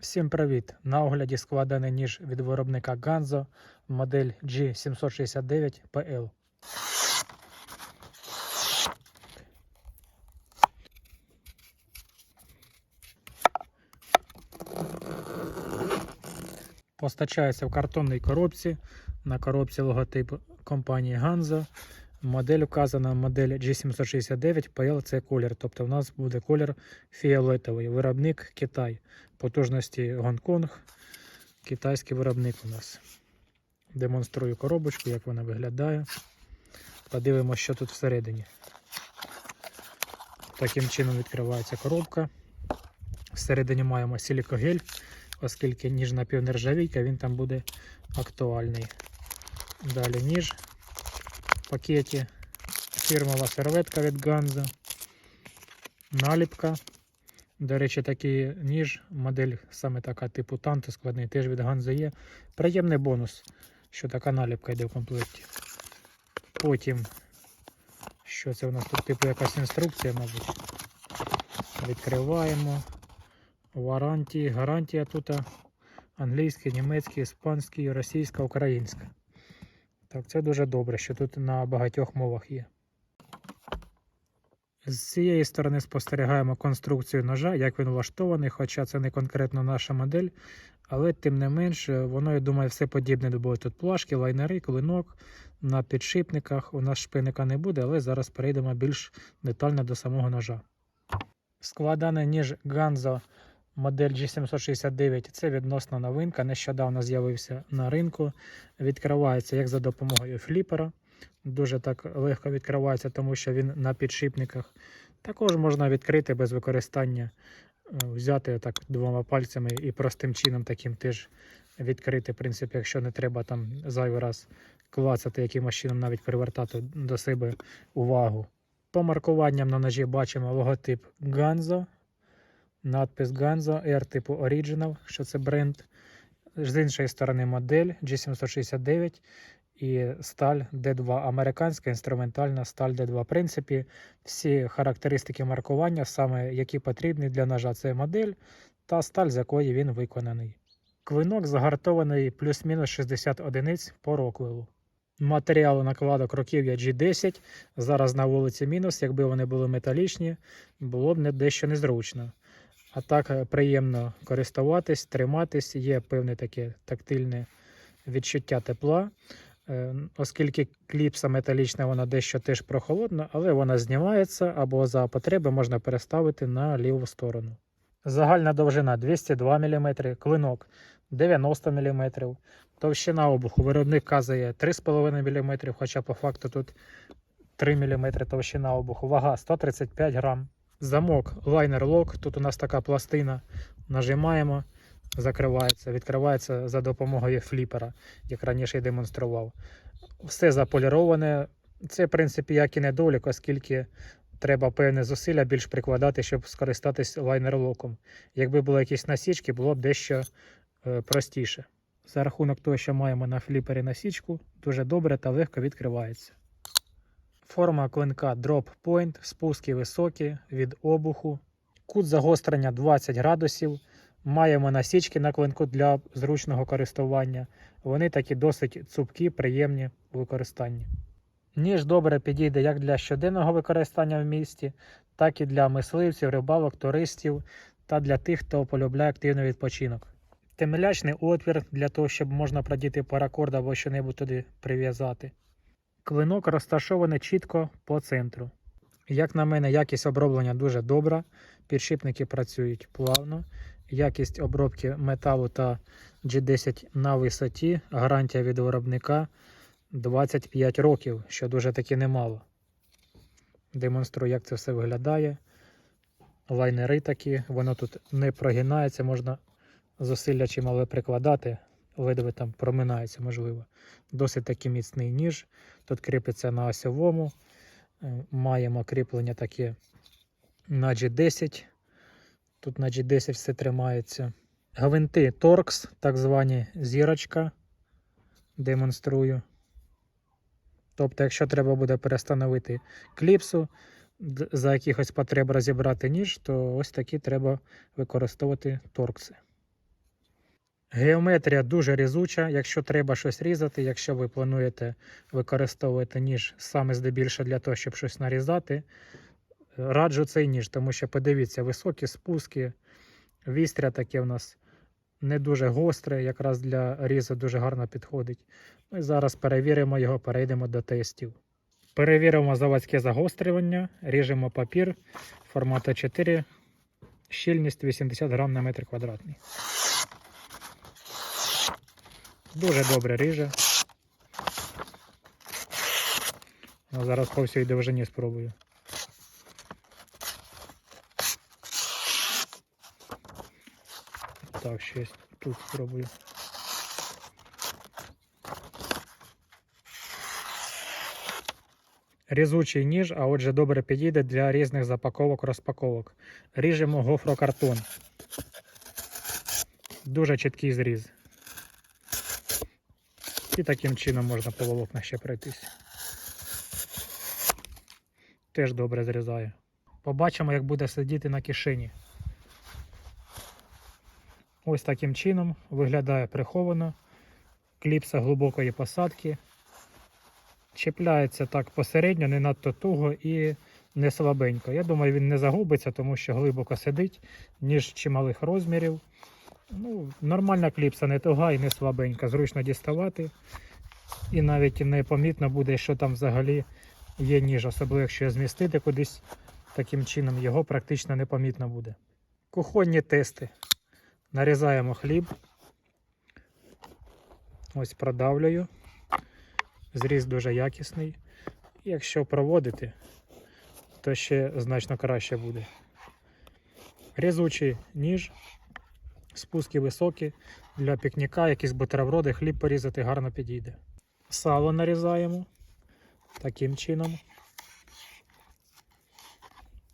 Всім привіт! На огляді складений ніж від виробника Ganzo модель G769 PL. Постачається в картонній коробці. На коробці логотип компанії Ganzo. Модель указана модель G769 PL це колір. Тобто в нас буде колір фіолетовий. Виробник Китай. Потужності Гонконг. Китайський виробник у нас. Демонструю коробочку, як вона виглядає. Подивимося, що тут всередині. Таким чином відкривається коробка. Всередині маємо силікогель, оскільки ніж напівнержавійка, він там буде актуальний. Далі ніж пакеті, фірмова серветка від Ганза, наліпка. До речі, такий ніж, модель саме така типу Танто складний, теж від Ганза є. Приємний бонус, що така наліпка йде в комплекті. Потім, що це у нас тут, типу якась інструкція, мабуть. Відкриваємо. Варантії, гарантія тут англійський, німецький, іспанський, російська, українська. Так, це дуже добре, що тут на багатьох мовах є. З цієї сторони спостерігаємо конструкцію ножа, як він влаштований, хоча це не конкретно наша модель, але тим не менш, воно, я думаю, все подібне буде. Тут плашки, лайнери, клинок на підшипниках. У нас шпиника не буде, але зараз перейдемо більш детально до самого ножа. Складаний ніж Ganzo модель G769 це відносна новинка. Нещодавно з'явився на ринку. Відкривається як за допомогою фліпера. Дуже так легко відкривається, тому що він на підшипниках. Також можна відкрити без використання, е, взяти так двома пальцями і простим чином таким теж відкрити, в принципі, якщо не треба там зайвий раз клацати якимось чином, навіть привертати до себе увагу. По маркуванням на ножі бачимо логотип Ganzo, надпис Ganzo, R типу Original, що це бренд. З іншої сторони модель G769 і сталь D2, американська інструментальна сталь D2. В принципі, всі характеристики маркування, саме які потрібні для ножа, це модель та сталь, з якої він виконаний. Квинок загартований плюс-мінус 60 одиниць по роквелу. Матеріалу накладок років'я G10. Зараз на вулиці мінус. Якби вони були металічні, було б не дещо незручно. А так е, приємно користуватись, триматись, є певне таке тактильне відчуття тепла. Е, Оскільки кліпса металічна, вона дещо теж прохолодна, але вона знімається або за потреби можна переставити на ліву сторону. Загальна довжина 202 мм, клинок 90 мм, товщина обуху. Виробник вказує 3,5 мм, хоча по факту тут 3 мм товщина обуху. Вага 135 грам. Замок лайнер лок. Тут у нас така пластина. Нажимаємо, закривається, відкривається за допомогою фліпера, як раніше я демонстрував. Все заполіроване. Це, в принципі, як і недолік, оскільки треба певне зусилля більш прикладати, щоб скористатись лайнер-локом. Якби були якісь насічки, було б дещо е, простіше. За рахунок того, що маємо на фліпері насічку, дуже добре та легко відкривається. Форма клинка Drop Point, спуски високі від обуху. Кут загострення 20 градусів. Маємо насічки на клинку для зручного користування. Вони такі досить цупкі, приємні у використанні. Ніж добре підійде як для щоденного використання в місті, так і для мисливців, рибалок, туристів та для тих, хто полюбляє активний відпочинок. Темелячний отвір для того, щоб можна продіти паракорд або що-небудь туди прив'язати. Клинок розташований чітко по центру. Як на мене, якість оброблення дуже добра. Підшипники працюють плавно. Якість обробки металу та G10 на висоті. Гарантія від виробника 25 років, що дуже таки немало. Демонструю, як це все виглядає. Лайнери такі, воно тут не прогинається, можна зусилля чимале прикладати, ледве там проминається, можливо. Досить таки міцний ніж. Тут кріпиться на осьовому. Е, Маємо кріплення таке на G10. Тут на G10 все тримається. Гвинти Torx, так звані зірочка. Демонструю. Тобто, якщо треба буде перестановити кліпсу, за якихось потреб розібрати ніж, то ось такі треба використовувати торкси. Геометрія дуже різуча, якщо треба щось різати, якщо ви плануєте використовувати ніж саме здебільше для того, щоб щось нарізати, раджу цей ніж, тому що подивіться, високі спуски, вістря таке в нас не дуже гостре, якраз для різу дуже гарно підходить. Ми зараз перевіримо його, перейдемо до тестів. Перевіримо заводське загострювання, ріжемо папір формату 4, щільність 80 грам на метр квадратний. Дуже добре ріже. Ну, зараз по всій довжині спробую. Так, ще тут спробую. Різучий ніж, а отже добре підійде для різних запаковок розпаковок. Ріжемо гофрокартон. Дуже чіткий зріз. І таким чином можна по волокнах ще пройтись. Теж добре зрізає. Побачимо, як буде сидіти на кишені. Ось таким чином виглядає приховано. Кліпса глибокої посадки. Чіпляється так посередньо, не надто туго і не слабенько. Я думаю, він не загубиться, тому що глибоко сидить, ніж чималих розмірів. Ну, Нормальна кліпса, не туга і не слабенька. Зручно діставати. І навіть не помітно буде, що там взагалі є ніж, особливо якщо змістити кудись таким чином, його практично не помітно буде. Кухонні тести. Нарізаємо хліб. Ось продавлюю. Зріз дуже якісний. Якщо проводити, то ще значно краще буде. Різучий ніж, спуски високі для пікніка, якісь бутерброди, хліб порізати гарно підійде. Сало нарізаємо таким чином.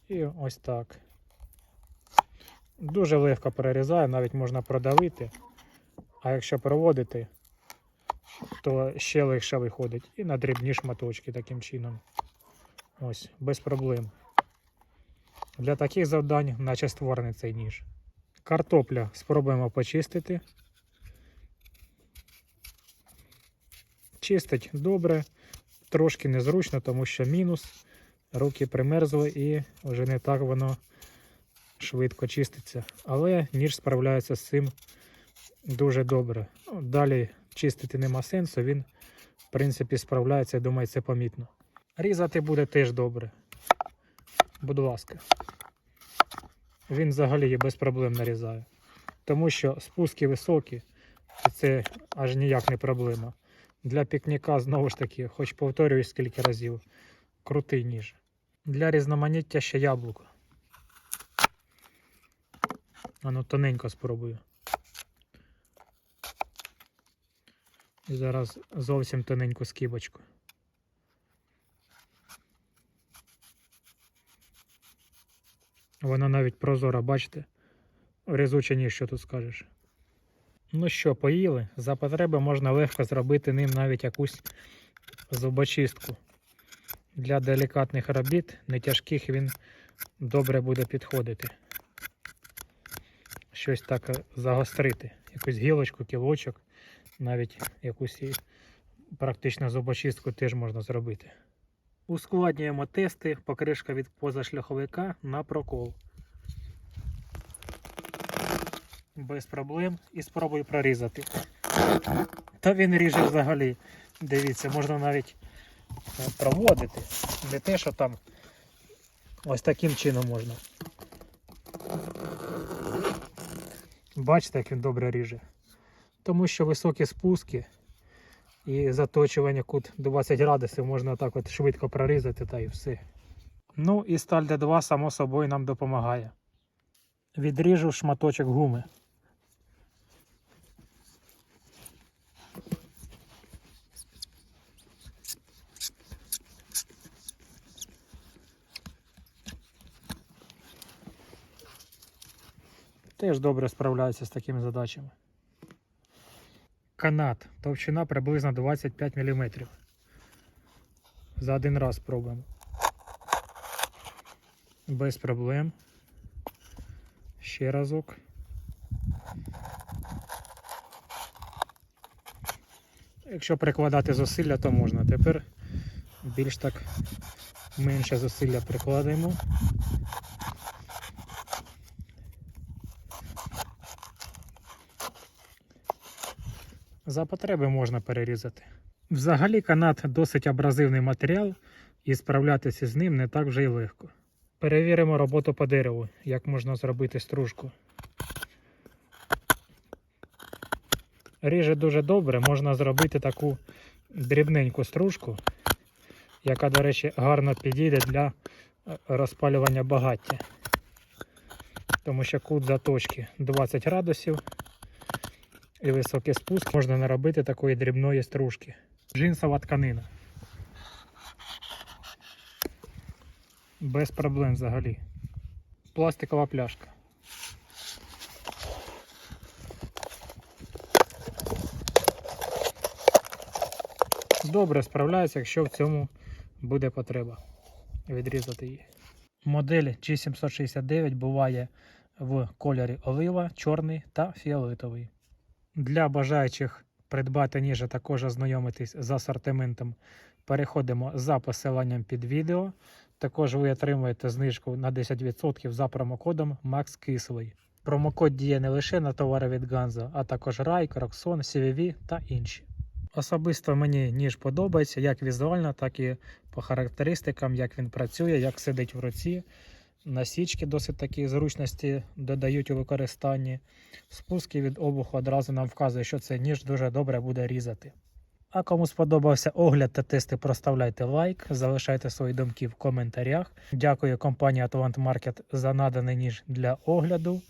І ось так. Дуже легко перерізає, навіть можна продавити. А якщо проводити, то ще легше виходить. І на дрібні шматочки таким чином. Ось, без проблем. Для таких завдань, наче створений цей ніж. Картопля спробуємо почистити. Чистить добре, трошки незручно, тому що мінус. Руки примерзли і вже не так воно швидко чиститься. Але ніж справляється з цим дуже добре. Ну, далі чистити нема сенсу, він, в принципі, справляється, я думаю, це помітно. Різати буде теж добре. Будь ласка. Він взагалі без проблем нарізає. Тому що спуски високі, і це аж ніяк не проблема. Для пікніка, знову ж таки, хоч повторююсь скільки разів, крутий ніж. Для різноманіття ще яблуко. Ану тоненько спробую. І зараз зовсім тоненьку скибочку. Вона навіть прозора, бачите? Різуче ніж, що тут скажеш. Ну що, поїли? За потреби можна легко зробити ним навіть якусь зубочистку. Для делікатних робіт, не тяжких, він добре буде підходити. Щось так загострити. Якусь гілочку, кілочок, навіть якусь практично зубочистку теж можна зробити. Ускладнюємо тести покришка від позашляховика на прокол. Без проблем і спробую прорізати. Та він ріже взагалі. Дивіться, можна навіть е, проводити. Не те, що там ось таким чином можна. Бачите, як він добре ріже. Тому що високі спуски і заточування кут 20 градусів можна так от швидко прорізати та і все. Ну і сталь D2 само собою нам допомагає. Відріжу шматочок гуми. Теж добре справляється з такими задачами канат. Товщина приблизно 25 мм. За один раз пробуємо. Без проблем. Ще разок. Якщо прикладати зусилля, то можна. Тепер більш так менше зусилля прикладаємо. За потреби можна перерізати. Взагалі канат досить абразивний матеріал, і справлятися з ним не так вже й легко. Перевіримо роботу по дереву, як можна зробити стружку. Ріже дуже добре, можна зробити таку дрібненьку стружку, яка, до речі, гарно підійде для е, розпалювання багаття. Тому що кут заточки 20 градусів і високий спуск можна наробити такої дрібної стружки. Джинсова тканина. Без проблем взагалі. Пластикова пляшка. Добре справляється, якщо в цьому буде потреба відрізати її. Модель G769 буває в кольорі олива, чорний та фіолетовий. Для бажаючих придбати ніж, а також ознайомитись з асортиментом, переходимо за посиланням під відео. Також ви отримуєте знижку на 10% за промокодом Max Промокод діє не лише на товари від Ганза, а також Райк, Роксон, CVV та інші. Особисто мені ніж подобається як візуально, так і по характеристикам, як він працює, як сидить в руці. Насічки досить такі зручності додають у використанні. Спуски від обуху одразу нам вказує, що цей ніж дуже добре буде різати. А кому сподобався огляд та тести, проставляйте лайк, залишайте свої думки в коментарях. Дякую компанії Atlant Market за наданий ніж для огляду.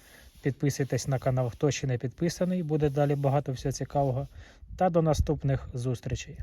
Підписуйтесь на канал, хто ще не підписаний, буде далі багато всього цікавого. Та до наступних зустрічей.